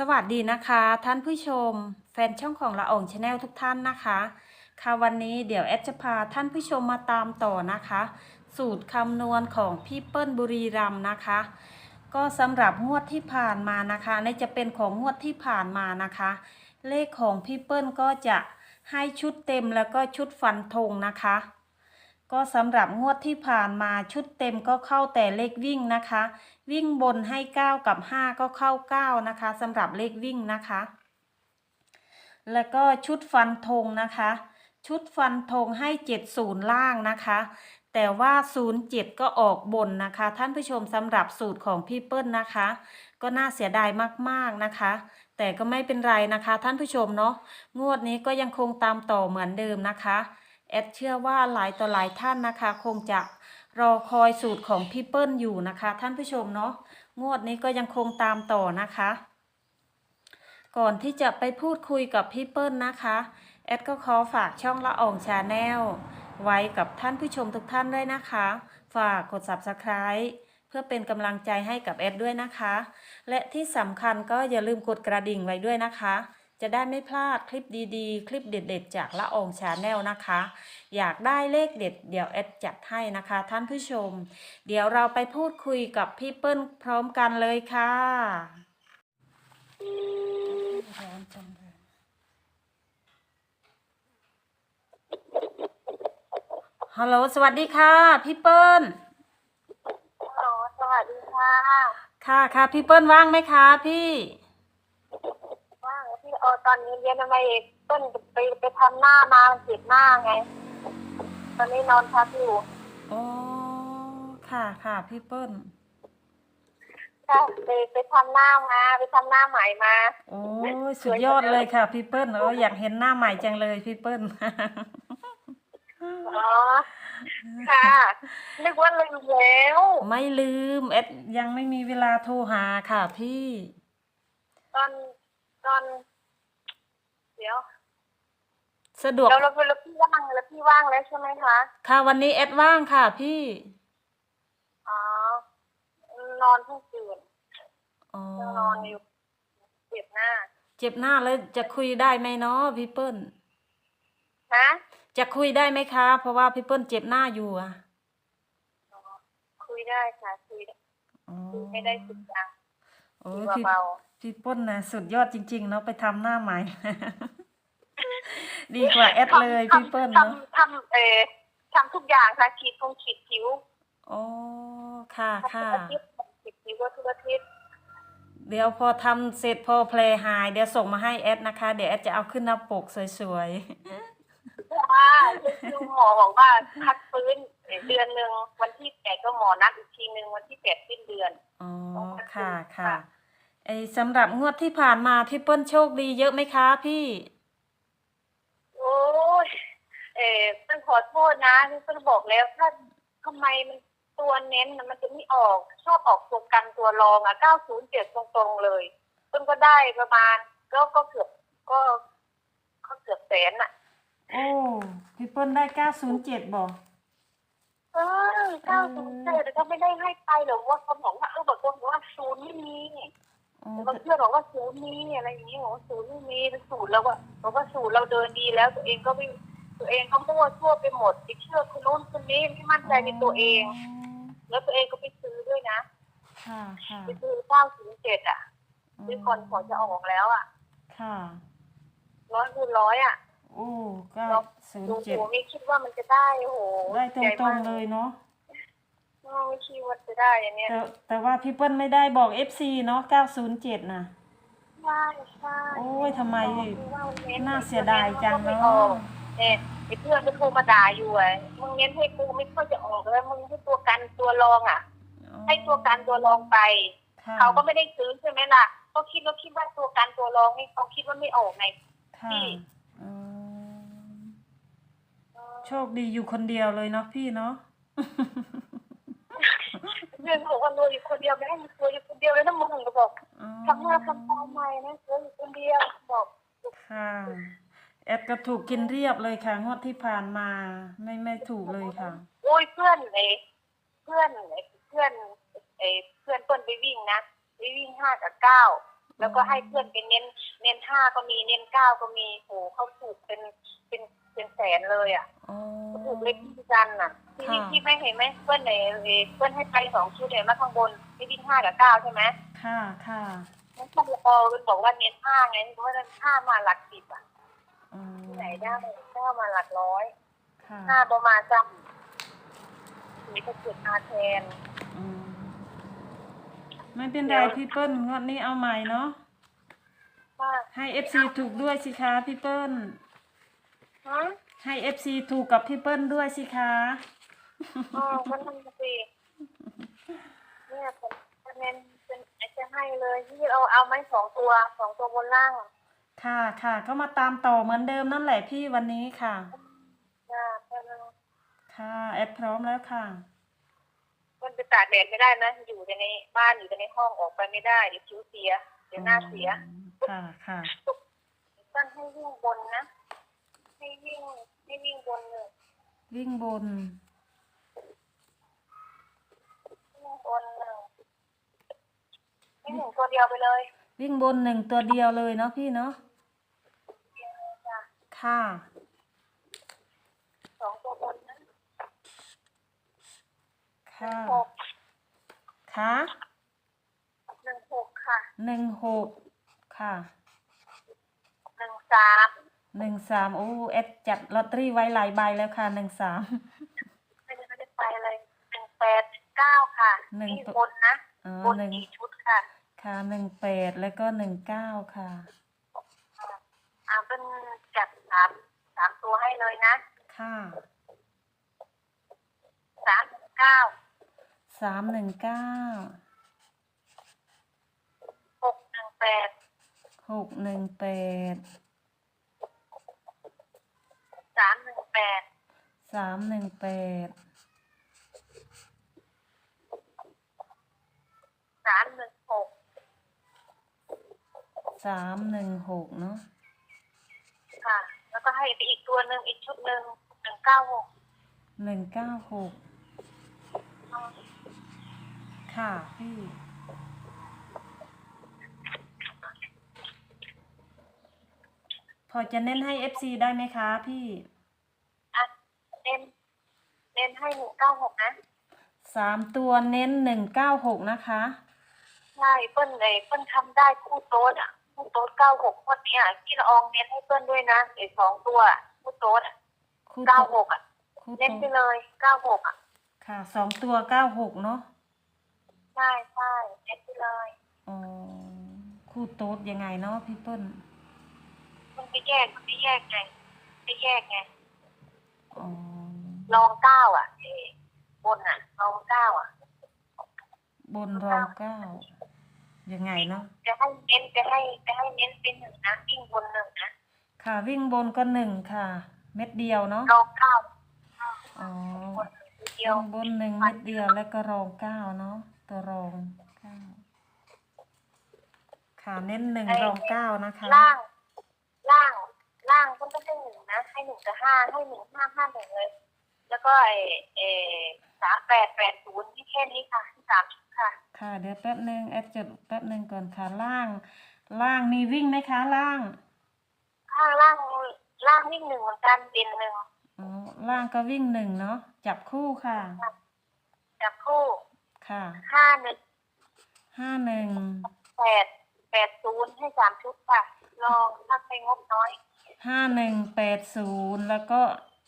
สวัสดีนะคะ ท่านผู้ชม แฟนช่องของละอองชาแนลทุกท่านนะคะ ค่ะวันนี้เดี๋ยวแอดจะพาท่านผู้ชมมาตามต่อนะคะ สูตรคำนวณของพี่เปิ้ลบุรีรัมนะคะ ก็สำหรับงวดที่ผ่านมานะคะในจะเป็นของงวดที่ผ่านมานะคะ เลขของพี่เปิ้ลก็จะให้ชุดเต็มแล้วก็ชุดฟันธงนะคะ ก็สำหรับงวดที่ผ่านมาชุดเต็มก็เข้าแต่เลขวิ่งนะคะ วิ่งบนให้ 9 กับ 5 ก็เข้า 9 นะคะสำหรับเลขวิ่งนะคะ แล้วก็ชุดฟันธงนะคะ ชุดฟันธงให้ 70 ล่างนะคะ แต่ว่า 07 ก็ออกบนนะคะ ท่านผู้ชมสำหรับสูตรของพี่เปิ้ลนะคะ ก็น่าเสียดายมากๆนะคะแต่ก็ไม่เป็นไรนะคะ ท่านผู้ชมเนาะงวดนี้ก็ยังคงตามต่อเหมือนเดิมนะคะ แอดเชื่อว่าหลายต่อหลายท่านนะคะ คงจะรอคอยสูตรของพี่เปิ้ลอยู่นะคะ ท่านผู้ชมเนาะงวดนี้ก็ยังคงตามต่อนะคะ ก่อนที่จะไปพูดคุยกับพี่เปิ้ลนะคะแอดก็ขอฝากช่องละอองชาแนลไว้กับท่านผู้ชมทุกท่านด้วยนะคะ ฝากกด subscribe เพื่อเป็นกำลังใจให้กับแอดด้วยนะคะ และที่สำคัญก็อย่าลืมกดกระดิ่งไว้ด้วยนะคะ จะได้ไม่พลาดคลิปดีๆ คลิปเด็ดๆ จากละอองชาแนลนะคะ อยากได้เลขเด็ด เดี๋ยวแอดจัดให้นะคะ ท่านผู้ชม เดี๋ยวเราไปพูดคุยกับพี่เปิ้ลพร้อมกันเลยค่ะร้อนจังเลยฮัลโหลสวัสดีค่ะ พี่เปิ้ลฮัลโหลสวัสดีค่ะ ค่ะค่ะพี่เปิ้ลว่างไหมคะพี่ว่างพี่ โอตอนนี้เรียนทำไมเต้นไปไปทำหน้ามามันเจ็บหน้าไง ตอนนี้นอนพักอยู่อ๋อค่ะค่ะพี่เปิ้ลใช่ไปไปทำหน้ามา ไปทำหน้าใหม่มาโอ้ยสุดยอดเลยค่ะพี่เปิ้ลเอออยากเห็นหน้าใหม่จังเลยพี่เปิ้ลอ๋อค่ะนึกว่าลืมแล้ว ไม่ลืมเอ็ดยังไม่มีเวลาโทรหาค่ะพี่ ตอนตอนเดี๋ยวสะดวกแล้วแล้วแล้วพี่ว่างแล้วพี่ว่างแล้วใช่ไหมคะ ค่ะวันนี้เอ็ดว่างค่ะพี่อ๋อนอนเพิ่งตื่นอ๋อยังนอนอยู่เจ็บหน้า เจ็บหน้าแล้วจะคุยได้ไหมเนาะพี่เปิ้ลฮะจะคุยได้ไหมคะ เพราะว่าพี่เปิ้ลเจ็บหน้าอยู่อะคุยได้ค่ะคุยได้อ๋อคุยไม่ได้สุดจังโอ้คุยยพี่เบา พี่เปิ้ลนะสุดยอดจริง ๆ เนาะไปทำหน้าใหม่ ดีกว่าแอดๆเลยทำพี่เปิ้ลทำเนาะทำทำเออทำทุกอย่างค่ะฉีดคงฉีดผิวอ๋อค่ะทุกค่ะอาทิตย์ฉีดผิวก็ทุกอาทิตย์เดี๋ยวพอทำเสร็จพอเพลย์หาย เดี๋ยวส่งมาให้แอดนะคะ เดี๋ยวแอดจะเอาขึ้นหน้าปกสวยว่าคือหมอบอกว่าพักฟื้นเดือนหนึ่งวันที่แปดก็หมอนัดอีกทีหนึ่งวันที่แปดสิ้นเดือน ๆ อ๋อต้องพักค่ะฟื้นค่ะค่ะ ไอสำหรับงวดที่ผ่านมาพี่เปิ้ลโชคดีเยอะไหมคะพี่ โอ้ยเออต้องขอโทษนะที่ต้องบอกแล้วถ้าทำไมมันตัวเน้นน่ะมันจะไม่ออกชอบออกตัวกันตัวรองอะเก้าศูนย์เจ็ดตรงๆเลยต้นก็ได้ประมาณก็ก็เกือบก็ก็เกือบแสนอะ โอ้พี่เปิ้ลได้เก้าศูนย์เจ็ดบอกเออเก้าศูนย์เจ็ดก็ไม่ได้ให้ไปหรอกว่าเขาบอกว่าเออบางคนบอกว่าศูนย์ไม่มีอ๋อ แต่บางเพื่อนบอกว่าศูนย์มีอะไรอย่างนี้บอกว่าศูนย์ไม่มีเป็นศูนย์แล้วว่าบอกว่าศูนย์เราเดินดีแล้วตัวเองก็ไม่ตัวเองก็มั่วทั่วไปหมดไปเชื่อคนโน้นคนนี้ไม่มั่นใจในตัวเอง แล้วตัวเองก็ไปซื้อด้วยนะค่ะค่ะไปซื้อเก้าศูนย์เจ็ดอะซื้อก่อนก่อนจะออกแล้วอะ ค่ะร้อยคูณร้อยอะโอ้เก้าศูนดูย์เจ็ดโหไม่คิดว่ามันจะได้โอ้โหได้ตใจรงมากๆเลยเนาะ ไม่คิดว่าจะได้อย่างเนี้ยแต่แต่ว่าพี่เปิ้ลไม่ได้บอก FC เนาะ907นะใช่ใช่โอ้ยทำไมคือว่ามันน้น่าเสียดายจังเนอะมัก็ไม่ออกเนี่ยไอ้เพื่อนก็โทรมาด่าอยู่อะมึงเน้นให้กูไม่ค่อยจะออกแล้วมึงให้ตัวกันตัวรองอะ ให้ตัวกันตัวรองไป ค่ะเขาก็ไม่ได้ซื้อใช่ไหมล่ะก็คิดว่าคิดว่าตัวกันตัวรองนี่เขาคิดว่าไม่ออกไง ค่ะพี่ อืมโชคดีอยู่คนเดียวเลยเนาะพี่เนาะ เพื่อนบอกว่ารวยอยู่คนเดียวไม่ให้รวยอยู่คนเดียวเลยนะมึงก็บอกอ๋อทำหน้าทำตาใหม่นะรวยอยู่คนเดียวบอกค่ะแอดก็ถูกกินเรียบเลยค่ะงวดที่ผ่านมา ไม่ไม่ถูกเลยค่ะ โอ้ยเพื่อนไอ้เพื่อนไอ้เพื่อนไอ้เพื่อนเปิ้ลไปวิ่งนะไปวิ่งห้ากับเก้าแล้วก็ให้เพื่อนไปเน้น เน้นห้าก็มีเน้นเก้าก็มีโหเขาถูกเป็นเป็นเป็นแสนเลยอะอ๋อเขาถูกเล็กที่กันอะ ที่ค่ะที่ไม่เห็นไหมเพื่อนไหนเพื่อนให้ไปสองชุดเลยมาข้างบนที่วิ่งห้ากับเก้าใช่ไหมค่ะค่ะนั่นพอมันบอกว่าเน้นห้าไงเพราะว่าห้ามาหลักสิบอะอ๋อที่ไหนได้เก้ามาหลักร้อยค่ะห้าประมาณจำมีกระสุนมาแทนอืมไม่เป็นไรพี่เปิ้ลงวดนี้เอาใหม่เนาะว่าให้เอฟซีถูกด้วยสิคะพี่เปิ้ลฮะให้เอฟซีถูกกับพี่เปิ้ลด้วยสิคะ อ๋อก็นั่นน่ะสิเนี่ยผมคะแนนเป็นจะให้เลยที่เราเอาไหมสองตัวสองตัวบนล่างค่ะค่ะ ก็มาตามต่อเหมือนเดิมนั่นแหละพี่วันนี้ค่ะนะเพื่อนค่ะแอดพร้อมแล้วค่ะเพื่อนไปตากแดดไม่ได้นะ อยู่แต่ในบ้านอยู่แต่ในห้องออกไปไม่ได้เดี๋ยวผิวเสีย เดี๋ยวหน้าเสียค่ะค่ะเพื่อนให้วิ่งบนนะ ให้วิ่งให้วิ่งบนเลยวิ่งบน วิ่ง บนเลยให้หนึ่งตัวเดียวไปเลยวิ่งบนหนึ่งตัวเดียวเลยเนาะพี่เนาะจ้ะค่ะสองตัวบนนะค่ะหกค่ะหนึ่งหกค่ะหนึ่งหกค่ะหนึ่งสามหนึ่งสามโอ้เอดจัดลอตเตอรี่ไว้หลายใบแล้วค่ะหนึ่งสาม ค่ะหนึ่ง ที่ตัวบนนะอ๋อบนหนึ่งกี่ชุดค่ะค่ะหนึ่งแปดแล้วก็หนึ่งเก้าค่ะ อ่าเป็นจัดสามสามตัวให้เลยนะค่ะสามหนึ่งเก้าสามหนึ่งเก้าหกหนึ่งแปดหกหนึ่งแปดสามหนึ่งแปดสามหนึ่งแปด สามหนึ่งหก สามหนึ่งหกเนาะค่ะ แล้วก็ให้ไปอีกตัวหนึ่งอีกชุดหนึ่งหนึ่งเก้าหกหนึ่งเก้าหกค่ะพี่ พอจะเน้นให้เอฟซีได้ไหมคะพี่ อะเน้นเน้นให้หนึ่งเก้าหกนะสามตัวเน้นหนึ่งเก้าหกนะคะ ใช่เปิ้ลเลยเปิ้ลทำได้คู่โต๊ดอะคู่ โต๊ดเก้าหกคนเนี้ยพี่ละอองเน้นให้เปิ้ลด้วยนะไอ้สองตัวคู่โต๊ดอะคู่เก้าโต๊ะหกอะคู่เน้นไปโต๊ะเลยเก้าหกอะค่ะสองตัวเก้าหกเนาะใช่ใช่เน้นไปเลยอ๋อคู่โต๊ดยังไงเนาะพี่เปิ้ลมันไปแยกมันไปแยกไงไปแยกไงอ๋อลองเก้าอะเอ้บนอะลองเก้าอะบนรองเก้า ยังไงเนาะจะให้เน้นจะให้จะให้เน้นเป็นหนึ่งนะวิ่งบนหนึ่งนะค่ะวิ่งบนก็หนึ่งค่ะ เม็ดเดียวเนาะลองเก้าอ๋อบนเดียววิ่งบนหนึ่งเม็ดเดียวแล้วก็รองเก้าเนาะตัวรองเก้าค่ะเน้นหนึ่งรองเก้านะคะล่างล่างล่างก็ไม่ให้หนึ่งนะ ให้หนึ่งกับห้าให้หนึ่งห้าห้าหนึ่งเลย แล้วก็ไอเอสามแปดแปดศูนย์ที่แค่นี้ค่ะที่สามชุดค่ะ ค่ะ เดี๋ยวแป๊บหนึ่งแอดจดแป๊บหนึ่งก่อนค่ะล่าง ล่างมีวิ่งไหมคะล่าง ข้างล่างล่างวิ่งหนึ่งเหมือนกันเด่นหนึ่งอ๋อล่างก็วิ่งหนึ่งเนาะจับคู่ค่ะ จับคู่ค่ะห้าหนึ่งห้าหนึ่งแปดแปดศูนย์ให้สามชุดค่ะ ลองถ้าใครงบน้อยห้าหนึ่งแปดศูนย์แล้วก็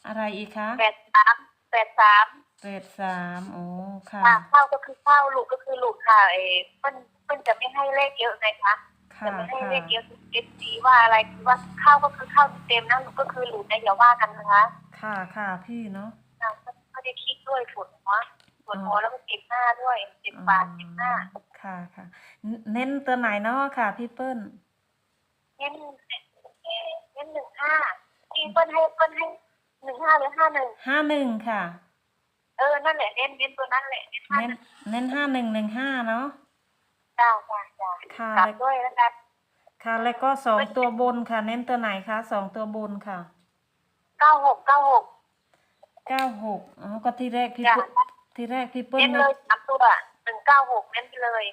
อะไรอีกคะแปดสามแปดสาม แปดสามโอ้ค่ะ ค่ะเข้าก็คือเข้าหลุดก็คือหลุดค่ะเอเพิ่นเพิ่นจะไม่ให้เลขเยอะไงคะค่ะจะไม่ให้ค่ะเลขเยอะเอฟซีว่าอะไรคือว่าเข้าก็คือเข้าเต็มนะหลุดก็คือหลุดนะอย่าว่ากันนะคะค่ะค่ะพี่เนาะนะก็ได้คิดด้วยปวดหัวปวดหัวแล้วก็เจ็บหน้าด้วยเจ็บปากเจ็บหน้าอ๋อค่ะค่ะเนเน้นตัวไหนเนาะค่ะ พี่เปิ้ลเน้นเน้นหนึ่งห้าที่เปิ้ลให้เปิ้ลให้หนึ่งห้าหรือห้าหนึ่งห้าหนึ่งค่ะ เออ นั่นแหละเน้นเน้นตัวนั้นแหละเน้นห้าเน้นหนึ่งเน้นห้าหนึ่งหนึ่งห้าเนาะจ้าจ้าจ้าค่ะกลับแล้วด้วยแล้วกันค่ะ แล้วก็สองตัวบนค่ะ เน้นตัวไหนคะสองตัวบนค่ะเก้าหกเก้าหกเก้าหกอ๋อก็ที่แรกพี่จ้าเปิ้ลที่แรกพี่เปิ้ลเน้นเลยสามตัวหนึ่งเก้าหกเน้นไปเลย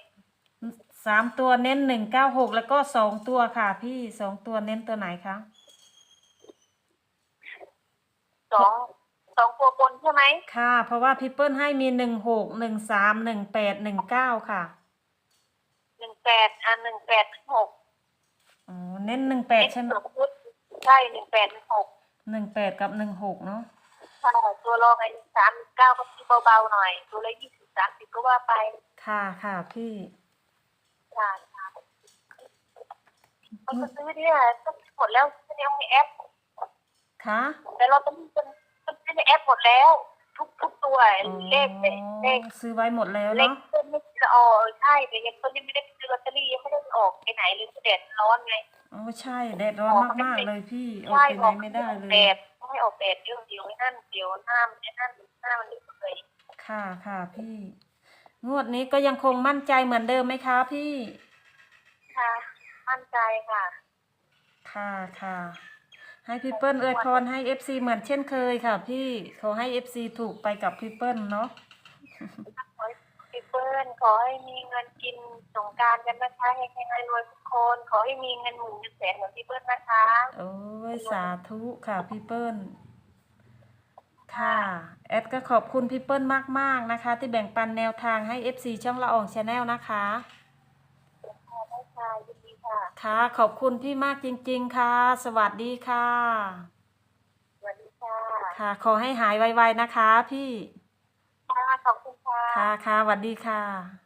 สามตัวเน้นหนึ่งเก้าหกแล้วก็สองตัวค่ะ พี่สองตัวเน้นตัวไหนคะสอง สองตัวบนใช่ไหมค่ะ เพราะว่าพี่เปิ้ลให้มีหนึ่งหกหนึ่งสามหนึ่งแปดหนึ่งเก้าค่ะหนึ่งแปดอะหนึ่งแปดหกอ๋อเน้นหนึ่งแปดใช่ไหมสมมติใช่หนึ่งแปดหกหนึ่งแปดกับหนึ่งหกเนาะใช่ตัวรองไอ้สามเก้าก็คิดเบาๆหน่อย ตัวละยี่สิบสามสิบก็ว่าไป ค่ะค่ะพี่ใช่ค่ะมันก็ซื้อเนี่ยก็หมดแล้วซื้อในแอปค่ะแต่เราต้องเป็น ต้องซื้อในแอปหมดแล้ว ทุกทุกตัวอ๋อเลขเนี่ยเลขซื้อไว้หมดแล้วเลขเนาะเพิ่มไม่จะออกใช่แต่ยังเพิ่มยังไม่ได้ซื้อลอตเตอรี่ยังไม่ได้ออกไปไหนเลยแดดร้อนไง โอ้ใช่แดดร้อนมากๆเลยพี่ออกใช่ไปไหนไม่ได้เลแดย ดไม่ให้ออกแดดเดี๋ยวเดี๋ยวไอ้นั่นเดี๋ยวหน้ามันไอ้นั่นหน้ามันเลยค่ะค่ะพี่ งวดนี้ก็ยังคงมั่นใจเหมือนเดิมไหมคะพี่ ค่ะ มั่นใจค่ะ ค่ะค่ะ ให้พี่เปิ้ลอวยพรให้เอฟซีเหมือนเช่นเคยค่ะ พี่ขอให้เอฟซีถูกไปกับพี่เปิ้ลเนาะขอให้พี่เปิ้ลขอให้มีเงินกินสงกรารกันนะคะให้ใครรวยทุกคน ขอให้มีเงินหมื่นเงินแสนเหมือนพี่เปิ้ลนะคะ โอ้ยสาธุค่ะพี่เปิ้ลค่ะแอดก็ขอบคุณพี่เปิ้ลมาก ๆ นะคะ ที่แบ่งปันแนวทางให้ FC ช่องละอองชาแนลนะคะได้ค่ะยินดีค่ะ ค่ะ ขอบคุณพี่มากจริง ๆ ค่ะ สวัสดีค่ะ สวัสดีค่ะ ค่ะ ขอให้หายไวๆนะคะ พี่ ค่ะ ขอบคุณค่ะ ค่ะค่ะสวัสดีค่ะ